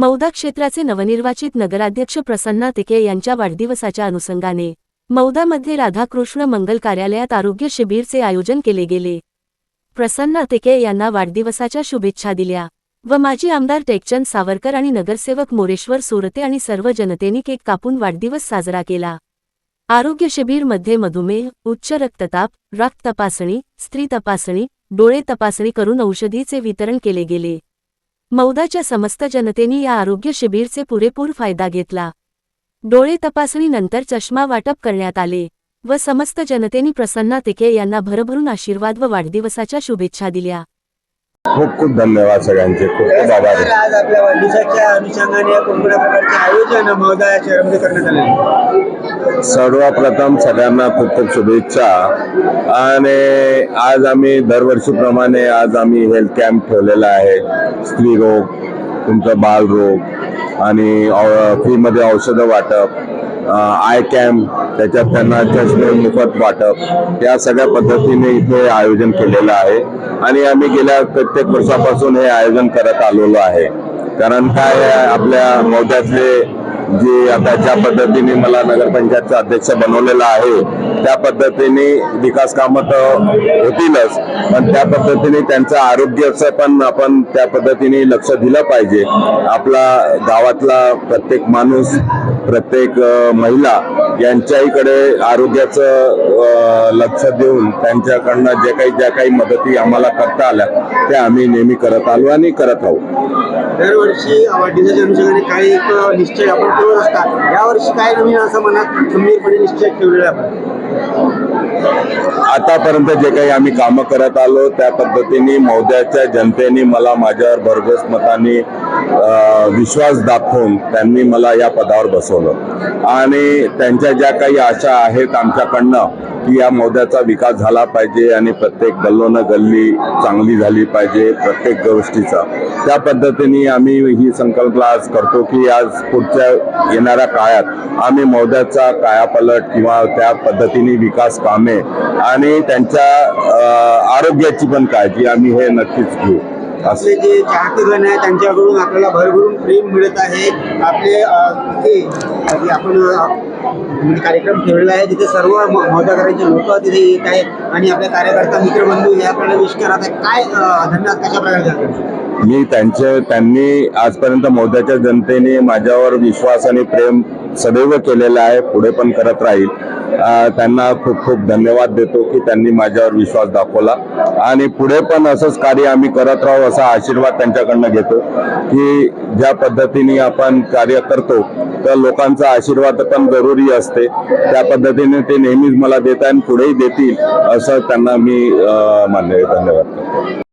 मौदा क्षेत्राचे नवनिर्वाचित नगराध्यक्ष प्रसन्ना तिके यांच्या वाढदिवसाच्या अनुषंगाने मौदामध्ये राधाकृष्ण मंगल कार्यालयात आरोग्य शिबिरचे आयोजन केले गेले. प्रसन्ना तिके यांना वाढदिवसाच्या शुभेच्छा दिल्या व माजी आमदार टेकचंद सावरकर आणि नगरसेवक मोरेश्वर सुरते आणि सर्व जनतेने केक कापून वाढदिवस साजरा केला. आरोग्य शिबिरमध्ये मधुमेह उच्च रक्तताप रक्त तपासणी स्त्री तपासणी डोळे तपासणी करून औषधीचे वितरण केले गेले. मौदाच्या समस्त जनतेने या आरोग्य शिबिरचे पुरेपूर फायदा घेतला डोळे तपासणीनंतर चष्मा वाटप करण्यात आले व समस्त जनतेने प्रसन्ना तिके यांना भरभरून आशीर्वाद व वाढदिवसाच्या शुभेच्छा दिल्या खूप खूप धन्यवाद सगळ्यांचे खूप खूप आभार आहे. आज आपल्या वाढदिवसाच्या अनुषंगाने कोणत्या प्रकारचे आयोजन महोदया शहरामध्ये करण्यात आलेले आहे? सर्वप्रथम सगळ्यांना खूप खूप शुभेच्छा. आणि आज आम्ही दरवर्षीप्रमाणे आज आम्ही हेल्थ कॅम्प ठेवलेला आहे. स्त्री रोग तुमचं बालरोग आणि औ- फ्रीमध्ये औषधं वाटप आय कॅम्प त्याच्यात त्यांना चष्मे मोफत वाटप या सगळ्या पद्धतीने इथे आयोजन केलेलं आहे. आणि आम्ही गेल्या प्रत्येक वर्षापासून हे आयोजन करत आलेलो आहे. कारण काय आपल्या मोठ्यातले जे आता ज्या पद्धतीने मला नगरपंचायतचा अध्यक्ष बनवलेला आहे त्या पद्धतीने विकास कामं तर होतीलच पण त्या पद्धतीने त्यांचं आरोग्याचं पण आपण त्या पद्धतीने लक्ष दिलं पाहिजे. आपला गावातला प्रत्येक माणूस प्रत्येक महिला यांच्याहीकडे आरोग्याचं लक्ष देऊन त्यांच्याकडनं जे काही ज्या काही मदती आम्हाला करता आल्या त्या आम्ही नेहमी करत आलो आणि करत राहू दरवर्षी काही निश्चय आपण ठेवत असतात. यावर्षी काय नवीन असं मनात खंबीरपणे निश्चय ठेवलेला आहे आपण. आतापर्यंत जे काही आम्ही कामं करत आलो त्या पद्धतीने मौद्याच्या जनतेने मला माझ्यावर भरघोस मताने विश्वास दाखवून त्यांनी मला या पदावर बसवलं. आणि त्यांच्या ज्या काही आशा आहेत आमच्याकडनं की या मौद्याचा विकास झाला पाहिजे आणि प्रत्येक गल्लोनं गल्ली चांगली झाली पाहिजे प्रत्येक गोष्टीचा. त्या पद्धतीने आम्ही ही संकल्पना आज करतो की आज पुढच्या येणाऱ्या काळात आम्ही मौद्याचा कायापालट किंवा त्या पद्धतीने विकास कामे आणि त्यांच्या आरोग्याची पण काळजी आम्ही हे नक्कीच घेऊ. असं. आपले जे चाहतेगण आहे त्यांच्याकडून आपल्याला भरभरून प्रेम मिळत आहे. आपले आपण म्हणजे कार्यक्रम ठेवलेला आहे. तिथे सर्व महोदयकरांचे लोक तिथे येत आहेत आणि आपल्या कार्यकर्ता मित्रबंधू हे आपल्याला विश करत आहेत. काय धन्यवाद कशा प्रकारे मी त्यांचे त्यांनी आजपर्यंत मोद्याच्या जनतेने माझ्यावर विश्वास आणि प्रेम सदैव केलेलं आहे पुढे पण करत राहील. त्यांना खूप खूप धन्यवाद देतो की त्यांनी माझ्यावर विश्वास दाखवला. आणि पुढे पण असंच कार्य आम्ही करत राहू असा आशीर्वाद त्यांच्याकडनं घेतो की ज्या पद्धतीने आपण कार्य करतो तर लोकांचा आशीर्वाद पण जरुरी असते. त्या पद्धतीने ते नेहमीच मला देत आणि पुढेही देतील असं त्यांना मी मानले मान्य धन्यवाद. करतो